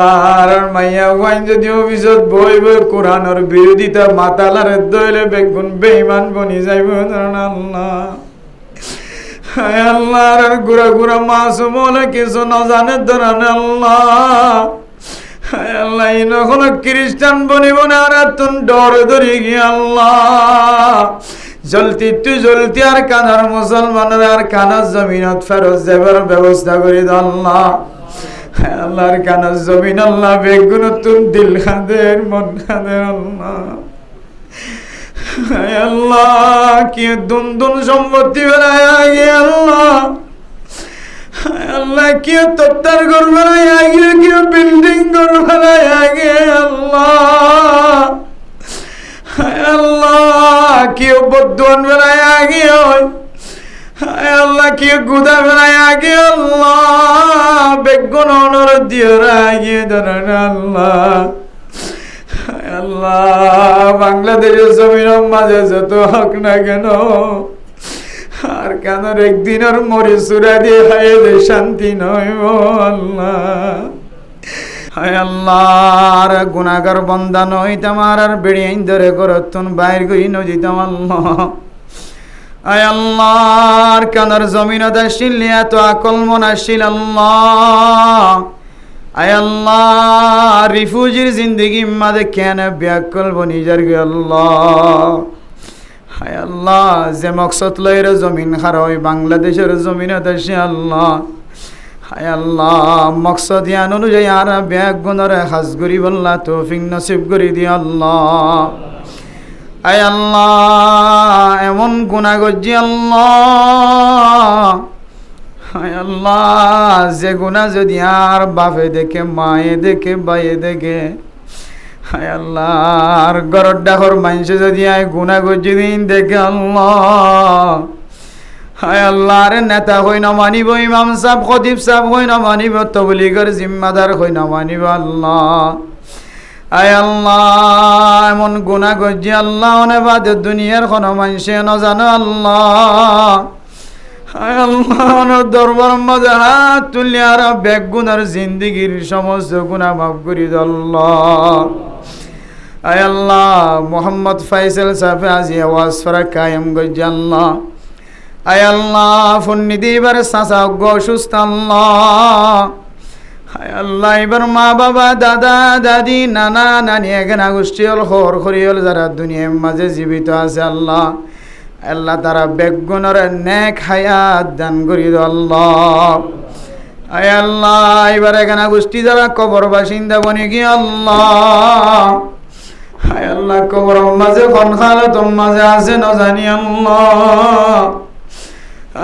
আল্লাহর মাইয়া ওয়াইন যদি অভিযোগ বই বই কোরআনের বিরোধিতা মাতালার দইলে বেগুন বেইমান বনি যাইব আল্লাহ হায় আল্লাহর গুড়া গুড়া মাসুম হলে কিছু না জানে ধরুন আল্লাহ। হায় আল্লাহ ইনখন খ্রিস্টান বনিব না, আর তুন ডর ধরি গিয়ে আল্লাহ। জলতি তু জলতি, আর কানার মুসলমানের, আর কানার জমিনত ফেরত যাবার ব্যবস্থা করে আল্লাহ। আল্লাহর কানার জমিন আল্লাহ বেগুন তুন দিল খাদের, মন খাদের আল্লাহ। আল্লাহ, কি দুন সম্পত্তি বেড়ায় আল্লাহ। আল্লাহ, কি তত্তার ঘর বেড়ায় আগে কি বিল্ডিং ঘর বেড়ায় আগে আল্লাহ। আল্লাহ, কি বদ্ধন বেড়ায় আগে হায় আল্লাহ কি গুদা বেড়ায় আগে আল্লাহ, বেগুন অনর দিয়ে আগে ধরেন আল্লাহ। আল্লাহ, বাংলাদেশের জমিনের মাঝে যত হক না কেন, আর কেন একদিন আর মরে সুরা দিয়ে দে শান্তি নয় আল্লাহ। হায় আল্লাহ, আর গুনাগার বন্দা নই তোমার, আর বেড়ে আইন ধরে করতুন বাইর করি নজিতাম আল্লাহ। আয় আল্লাহর কানার জমিনত আসিল এত আকল মন আসিল আল্লাহ। আয় আল্লাহ রিফুজির জিন্দগি মাদে কেন ব্যাকল বনিজার গে আল্লাহ। হায় আল্লাহ, যে মকসদ লয়ের জমিন হারয় বাংলাদেশের জমিনত আসে আল্লাহ। হায় আল্লাহ, মকসদ ইয়ান অনুযায়ী আর ব্যাগ গুণরে হাজ করি বললা তৌফিক নসিব করি দি আল্লাহ। আয় আল্লাহ, এমন গুণা গজ্জি আল্লাহ। হায় আল্লাহ, যে গুণা যদি আর বাপে দেখে, মায়ে দেখে বাইয়ে দেখে। হায় আল্লাহ, আর গরর ডাকর মানুষে যদি আয় গুণা গজ্জি দিন দেখে আল্লাহ। হায় আল্লাহ, আরে নেতা হই না মানিব, ইমাম সাহ খতিব সাহ হই না মানিব, তবলিগর জিম্মাদার হই না মানিব আল্লাহ। আয় আল্লাহ, এমন গুণা গজ্জি আল্লাহ অনেবাদ দুনিয়ার কোন মানুষে জানো আল্লাহ। আয় আল্লাহ দরবার মাঝে হাত তুলি আর বেগ গুনার জিন্দিগির সমস্ত গুণা মাফ করি আল্লাহ। আয় আল্লাহ, মোহাম্মদ ফাইসাল সাহেব আজি আওয়াজ ফরা কায়েম গজ্জি আল্লাহ। আয় আল্লাহ ফুন্নি দিবার সাসা অজ্ঞ, অসুস্থ আল্লাহ। আল্লাহ, এবার মা বাবা দাদা, দাদি, নানা, নানি, এখানে গোষ্ঠী হল হর খরি হল যারা দুনিয়ার মাঝে জীবিত আছে, আল্লাহ আল্লাহ তারা বেগুনের নেক হায়াত দান করি আল্লাহ। আয় আল্লাহ, এবার এখানে গোষ্ঠী যারা কবর বাসিন্দা বনি গিয়ে, আল্লাহ। হায় আল্লাহ, কবর মাঝে কোন খালত মাঝে আছে, ন জানি, আল্লাহ। আয়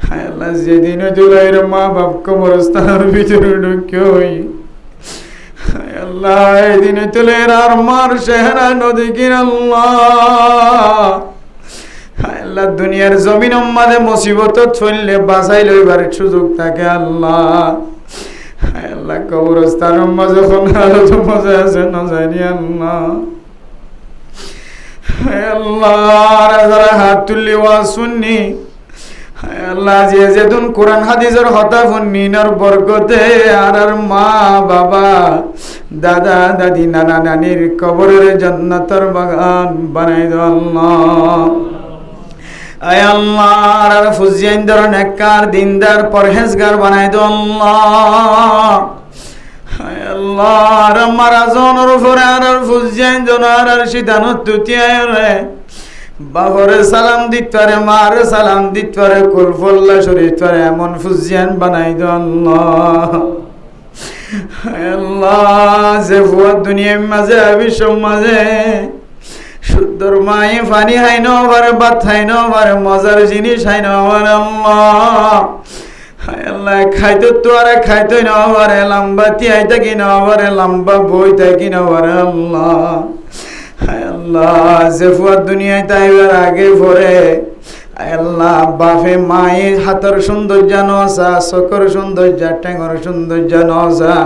হায় আল্লাহ যেদিন মা বাপ কবরস্থানের ভিতরে ঢুকে হই হায় আল্লাহ এদিনে তুলে আর নদী আল্লাহ হায় আল্লাহ দুনিয়ার জমিন মাঝে মুসিবত চললে বাঁচাই লইবার সুযোগ থাকে আল্লাহ হায় আল্লাহ কবরস্থানের মাঝে কোন হালত মজা আছে না জানি আল্লাহ আল্লাহ রাজারা হাত আল্লাহ যে যেদিন কোরআন হাদিসের হতা নিনর বরকতে আর আর মা, বাবা, দাদা, দাদি, নানা, নানির কবরের জান্নাতের বাগান বানাই আল্লাহ। আয় আল্লাহ, আর ফুজিয়ান ধর নেককার, দিনদার, পরহেজগার বানাই দাও আল্লাহ। হায় আল্লাহ, আর মারা জনের উপরে আর আর ফুজিয়ান জন আর আর সিদ্ধান্ত তুতিয়ায় রে। বাবরে সালাম দিত পারে মার সালাম দিত পারে কুলফল্লা শরীর পারে এমন ফুজিয়ান বানাই যে ফুয়ার দুনিয়ার মাঝে বিশ্ব মাঝে শুদ্ধর মাই পানি হাই ন পারে ভাত হাই ন পারে মজার জিনিস হাই ন পারে আল্লাহ। আল্লাহ, খাইতো তো আর খাইতো না পারে লম্বা তিয়াই থাকি না পারে লম্বা বই থাকি না পারে আল্লাহ। আল্লাহ, যে ফুয়ার দুনিয়ায় তাইবার আগে পরে আল্লাহ, বাপে মায়ে হাতের সৌন্দর্য নসা চকর সৌন্দর্য ঠেঙর সৌন্দর্য নসা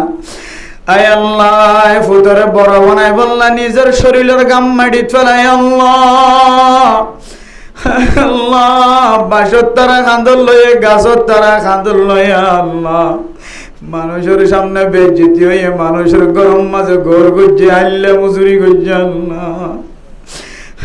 আয় আল্লাহ ফুতরে বড় বানাই বললা, নিজের শরীরের গাম মাটি ফেলাই আল্লাহ। আল্লাহ বাসর তারা খান্দর লয়ে, গাছর তারা খান্দর লয়ে আল্লাহ। মানুষের সামনে বেজিতি হয়ে মানুষের গরম মাঝে ঘর গুজে আইলে মজুরি গুজে আল্লাহ।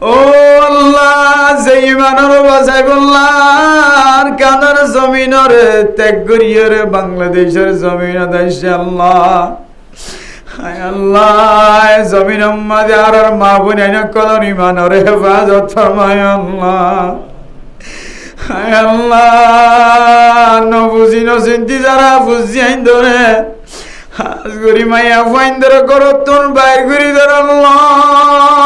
ও আল্লাহ যে ইমানের বাসাই বললার কানার জমিনের ত্যাগ করিয়ে বাংলাদেশের জমিন দেশে আল্লাহ। আল্লাহ জমিন মাঝে আর মা বোন কলন ইমানের হেফাজত ফরমায় আল্লাহ। আল্লাহ নবুঝি নচিন্তি যারা বুঝি আইন ধরে হাজ করি মাইয়া ফাইন ধরে করো তোর বাইর করি ধর আল্লাহ।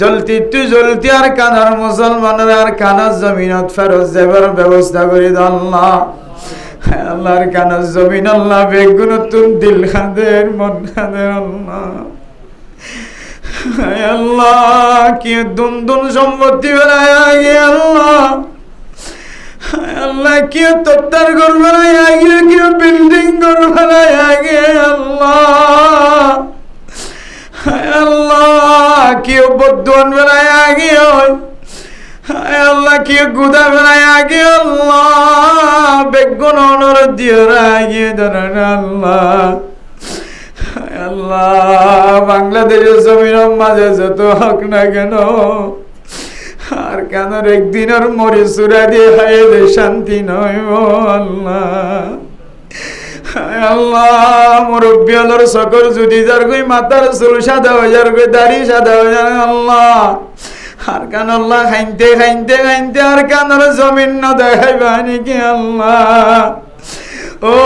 জলতি তু জলতি আর কানার মুসলমানের আর কানার জমিনত ফেরত যাবার ব্যবস্থা করে আল্লাহ। আল্লাহর কানার জমিন আল্লাহ, বেগুন, তুন দিল খাদের মন খাদের আল্লাহ আল্লাহ কি দুন দুন সম্পত্তি বেড়ায় আগে আল্লাহ। আল্লাহ, কি তত্তার ঘর বেড়ায় আগে, কি বিল্ডিং ঘর বেড়ায় আগে আল্লাহ হায় আল্লাহ কি বদুয়ান বেড়ায় আগে হয় আল্লাহ, কি গুদা আগে আল্লাহ বাংলাদেশের জমিনের মাঝে যত হক না কেন, আর কেন একদিনের মরে সুরা দিয়ে শান্তি নয় আল্লাহ। আল্লাহ, মুরব্বী আলোর সকল যদি যার গই মাতার চুল সাদা হয়ে যার গই দাড়ি সাদা হয়ে যার আল্লাহ। আর কান আল্লাহ খাইতে খাইতে খাইতে আর কানের জমিন না দেখাইবা নাকি আল্লাহ। ও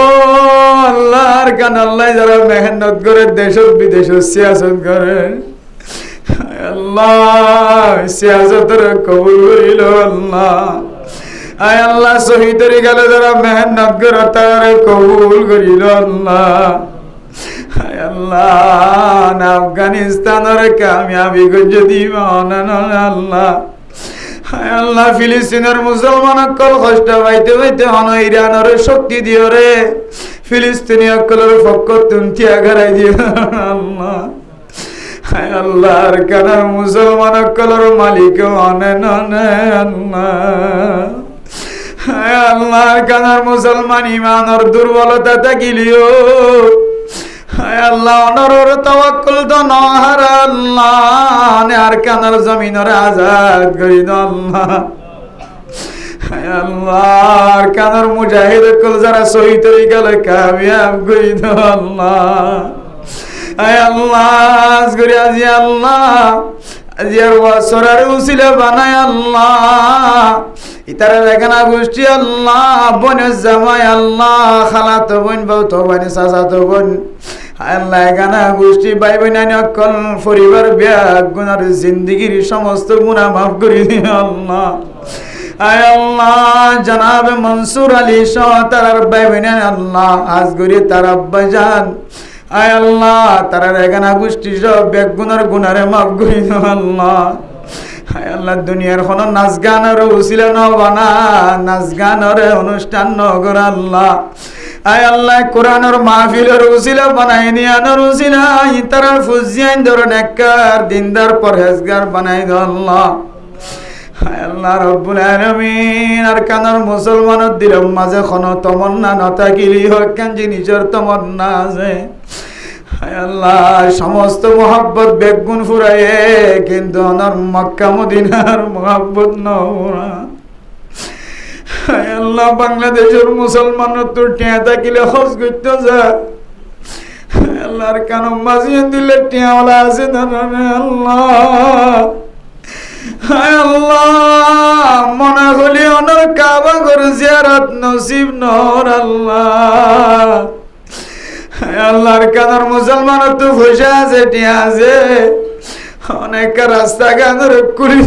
আল্লাহর কান আল্লাহ যারা মেহনত করে দেশ বিদেশ সিয়াসত করে। আল্লাহ, সিয়াসতের কবুল করিল আল্লাহ। আয় আল্লাহ শহীদের গেলে যারা মেহনত করে, তার কবুল করিল আল্লাহ। আয় আল্লাহ আফগানিস্তানের কামিয়াবি যদি আল্লাহ। হায় আল্লাহ, ফিলিস্তিনের মুসলমান অকল কষ্ট পাইতে পাইতে হন, ইরানের শক্তি দিও রে। ফিলিস্তিনি অকলের পক্ষ তুমতি আঘারাই দিও আল্লাহ। হায় আল্লাহর কানার মুসলমান অকলের মালিক অনে আল্লাহ। আল্লাহর কানার মুসলমান ইমানের দুর্বলতা থাকিলিও আল্লাহ, অনরর তাওয়াক্কুল তো নহর আল্লাহ আর কানার জমিনের আজাদ করি আল্লাহ। আল্লাহ, কানার মুজাহিদ কুল যারা শহীদ হয়ে গেল কামিয়াব করি আল্লাহ। আল্লাহ আজগরি আজি আল্লাহ, আজি আর ওয়াসরার উসিলে বানায় আল্লাহ। ইতারা লেখানা গোষ্ঠী আল্লাহ বোনের জামাই আল্লাহ, খালাত বোন বউ তো বোন চাচা বোন। আল্লাহ গানা গোষ্ঠী ভাই বোন অকল পরিবার বিয়া গুনার জিন্দগির সমস্ত গুণা মাফ করে দিন আল্লাহ। আয় আল্লাহ, জনাব মনসুর আলী সহ তার ভাই বোন আল্লাহ আজগরি তার আব্বা জান। আয় আল্লাহ তারা রেগানা গোষ্ঠী সব বেগুনার গুনারে মাফ করে দিন আল্লাহ। হায় আল্লাহ, দুনিয়ার কোনো নাচ গানের উচিলে নবানা নাচ গানের অনুষ্ঠান নগর আল্লাহ। আয় আল্লাহ, কোরআনের মাহফিলের উসিলা বানাই নিয়ানোর উসিলা তারা ফুজিয়াইন ধরুন একবার দিনদার পরহেজগার বানাই আল্লাহ। হায় আল্লাহ, রব্বুল আলামিন, আর কানার মুসলমানের দিলের মাঝে কোনো তমন্না নথাকিলি হোক কেন যে নিজের তমন্না আছে। আল্লাহ, সমস্ত মোহাব্বত বেগুন ফুরাইয়ে কিন্তু অনার মক্কা, মদিনার মোহাব্বত নওরা আল্লাহ, বাংলাদেশের মুসলমানের তোর টিয়া থাকিলে হজ করতে যা আল্লাহর কানো মাঝিয়ে দিলে টিয়াওয়ালা আছে ধরে আল্লাহ। আল্লাহ, মনে হলি অনর কাবা করে জিয়ারত নসিব নর আল্লাহ। আল্লাহর কাদার মুসলমান তো বসে আছে টিয়া আছে। অনেক রাস্তা গানের কুড়ি